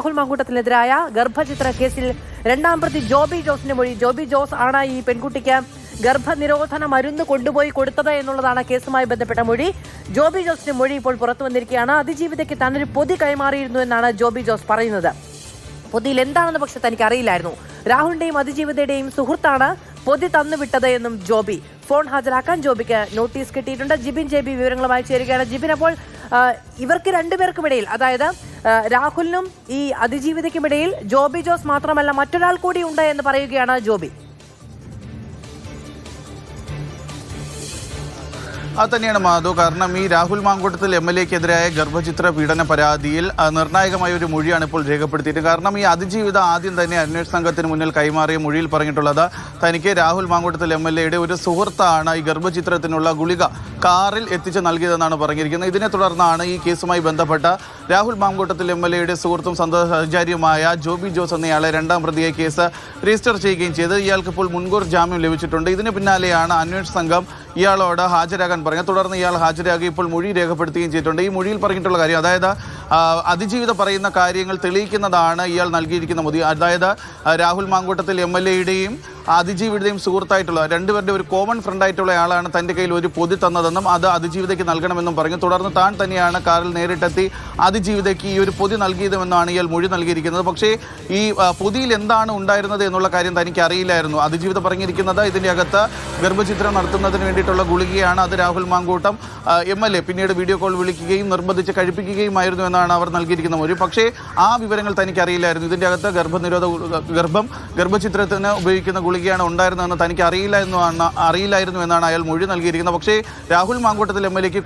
രാഹുൽ മാങ്കൂട്ടത്തിനെതിരായ ഗർഭചിത്ര കേസിൽ രണ്ടാം പ്രതി ജോബി ജോസിന്റെ മൊഴി. ജോബി ജോസ് ആണ് ഈ പെൺകുട്ടിക്ക് ഗർഭനിരോധന മരുന്ന് കൊണ്ടുപോയി കൊടുത്തത് എന്നുള്ളതാണ് കേസുമായി ബന്ധപ്പെട്ട മൊഴി. ജോബി ജോസിന്റെ മൊഴി ഇപ്പോൾ പുറത്തു വന്നിരിക്കുകയാണ്. അതിജീവിതയ്ക്ക് താനൊരു പൊതി കൈമാറിയിരുന്നു എന്നാണ് ജോബി ജോസ് പറയുന്നത്. പൊതിയിൽ എന്താണെന്ന് പക്ഷെ തനിക്ക് അറിയില്ലായിരുന്നു രാഹുലിന്റെയും അതിജീവിതയുടെയും സുഹൃത്താണ് പൊതി തന്നുവിട്ടത് എന്നും ജോബി. ഫോൺ ഹാജരാക്കാൻ ജോബിക്ക് നോട്ടീസ് കിട്ടിയിട്ടുണ്ട്. ജിബിൻ ജെ ബി വിവരങ്ങളുമായി ചേരുകയാണ്. ജിബിൻ അപ്പോൾ ഇവർക്ക് രണ്ടുപേർക്കുമിടയിൽ അതായത് രാഹുലിനും ഈ അതിജീവിതയ്ക്കുമിടയിൽ ജോബി ജോസ് മാത്രമല്ല മറ്റൊരാൾ കൂടി ഉണ്ട് എന്ന് പറയുകയാണ് ജോബി. അത് തന്നെയാണ് മാധു. കാരണം ഈ രാഹുൽ മാങ്കൂട്ടത്തിൽ എം എൽ എക്കെതിരായ ഗർഭചിത്ര പീഡന പരാതിയിൽ നിർണായകമായ ഒരു മൊഴിയാണ് ഇപ്പോൾ രേഖപ്പെടുത്തിയിട്ട് കാരണം ഈ അതിജീവിത ആദ്യം തന്നെ അന്വേഷണ സംഘത്തിന് മുന്നിൽ കൈമാറിയ മൊഴിയിൽ പറഞ്ഞിട്ടുള്ളത് തനിക്ക് രാഹുൽ മാങ്കൂട്ടത്തിൽ എം എൽ എയുടെ ഒരു സുഹൃത്താണ് ഈ ഗർഭചിത്രത്തിനുള്ള ഗുളിക കാറിൽ എത്തിച്ച് നൽകിയതെന്നാണ് പറഞ്ഞിരിക്കുന്നത്. ഇതിനെ തുടർന്നാണ് ഈ കേസുമായി ബന്ധപ്പെട്ട രാഹുൽ മാങ്കൂട്ടത്തിൽ എം എൽ എയുടെ സുഹൃത്തും സഹചാരിയുമായ ജോബി ജോസ് എന്നയാളെ രണ്ടാം പ്രതിയെ കേസ് രജിസ്റ്റർ ചെയ്യുകയും ചെയ്ത് ഇയാൾക്ക് ഇപ്പോൾ മുൻകൂർ ജാമ്യം ലഭിച്ചിട്ടുണ്ട്. ഇതിന് പിന്നാലെയാണ് അന്വേഷണ സംഘം ഇയാളോട് ഹാജരാകാൻ പറഞ്ഞു. തുടർന്ന് ഇയാൾ ഹാജരാകി ഇപ്പോൾ മൊഴി രേഖപ്പെടുത്തുകയും ചെയ്തിട്ടുണ്ട്. ഈ മൊഴിയിൽ പറഞ്ഞിട്ടുള്ള കാര്യം അതായത് അതിജീവിത പറയുന്ന കാര്യങ്ങൾ തെളിയിക്കുന്നതാണ് ഇയാൾ നൽകിയിരിക്കുന്ന മൊഴി. അതായത് രാഹുൽ മാങ്കൂട്ടത്തിൽ എം എൽ എയുടെയും അതിജീവിതയും സുഹൃത്തായിട്ടുള്ള രണ്ടുപേരുടെ ഒരു കോമൺ ഫ്രണ്ട് ആയിട്ടുള്ള ആളാണ് തന്റെ കയ്യിൽ ഒരു പൊതി തന്നതെന്നും അത് അതിജീവിതയ്ക്ക് നൽകണമെന്നും പറഞ്ഞു. തുടർന്ന് താൻ തന്നെയാണ് കാറിൽ നേരിട്ടെത്തി അതിജീവിതയ്ക്ക് ഈ ഒരു പൊതി നൽകിയതുമെന്നാണ് ഇയാൾ മൊഴി നൽകിയിരിക്കുന്നത്. പക്ഷേ ഈ പൊതിയിൽ എന്താണ് ഉണ്ടായിരുന്നത് എന്നുള്ള കാര്യം തനിക്ക് അറിയില്ലായിരുന്നു. അതിജീവിത പറഞ്ഞിരിക്കുന്നത് ഇതിന്റെ അകത്ത് ഗർഭചിത്രം നടത്തുന്നതിന് വേണ്ടിയിട്ടുള്ള ഗുളികയാണ്. അത് രാഹുൽ മാങ്കൂട്ടം എം എൽ പിന്നീട് വീഡിയോ കോൾ വിളിക്കുകയും നിർബന്ധിച്ച് കഴിപ്പിക്കുകയുമായിരുന്നു എന്നാണ് അവർ നൽകിയിരിക്കുന്ന മൊഴി. പക്ഷേ ആ വിവരങ്ങൾ തനിക്ക് അറിയില്ലായിരുന്നു. ഇതിന്റെ അകത്ത് ഗർഭനിരോധ ഗർഭം ഗർഭചിത്രത്തിന് ഉപയോഗിക്കുന്ന ഗുളികയാണ് ഉണ്ടായിരുന്നതെന്ന് തനിക്ക് അറിയില്ല എന്നാണ് അറിയില്ലായിരുന്നു എന്നാണ് അയാൾ മൊഴി നൽകിയിരിക്കുന്നത്. പക്ഷേ രാഹുൽ മാങ്കൂട്ടത്തിൽ എം എൽ എക്ക്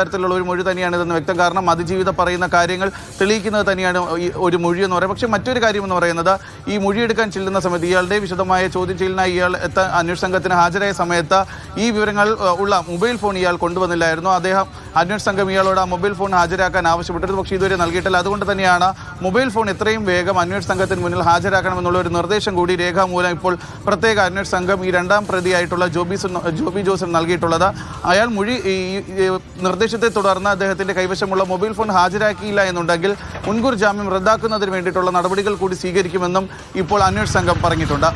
തരത്തിലുള്ള ഒരു മൊഴി തന്നെയാണ് ഇതെന്ന് വ്യക്തം. കാരണം അതിജീവിത പറയുന്ന കാര്യങ്ങൾ തെളിയിക്കുന്നത് തന്നെയാണ് ഈ ഒരു മൊഴി എന്ന് പറയുന്നത്. പക്ഷേ മറ്റൊരു കാര്യം എന്ന് പറയുന്നത് ഈ മൊഴിയെടുക്കാൻ ചെല്ലുന്ന സമയത്ത് ഇയാളുടെ വിശദമായ ചോദ്യം ചെയ്യലിനായി ഇയാൾ എത്താൻ അന്വേഷണ സംഘത്തിന് ഹാജരായ സമയത്ത് ഈ വിവരങ്ങൾ ഉള്ള മൊബൈൽ ഫോൺ ഇയാൾ കൊണ്ടുവന്നില്ലായിരുന്നു. അദ്ദേഹം അന്വേഷണ സംഘം ഇയാളോട് ആ മൊബൈൽ ഫോൺ ഹാജരാക്കാൻ ആവശ്യപ്പെട്ടത് പക്ഷേ ഇതുവരെ നൽകിയിട്ടില്ല. അതുകൊണ്ട് തന്നെയാണ് മൊബൈൽ ഫോൺ ഇത്രയും വേഗം അന്വേഷണ സംഘത്തിന് മുന്നിൽ ഹാജരാക്കണമെന്നുള്ള ഒരു നിർദ്ദേശം കൂടി രേഖാമൂലം ഇപ്പോൾ പ്രത്യേക അന്വേഷണ സംഘം ഈ രണ്ടാം പ്രതിയായിട്ടുള്ള ജോബി ജോബി ജോസഫ് നൽകിയിട്ടുള്ളത്. അയാൾ മൊഴി ഈ നിർദ്ദേശത്തെ തുടർന്ന് അദ്ദേഹത്തിന്റെ കൈവശമുള്ള മൊബൈൽ ഫോൺ ഹാജരാക്കിയില്ല എന്നുണ്ടെങ്കിൽ മുൻകൂർ ജാമ്യം റദ്ദാക്കുന്നതിന് വേണ്ടിയിട്ടുള്ള നടപടികൾ കൂടി സ്വീകരിക്കുമെന്നും ഇപ്പോൾ അന്വേഷണ സംഘം പറഞ്ഞിട്ടുണ്ട്.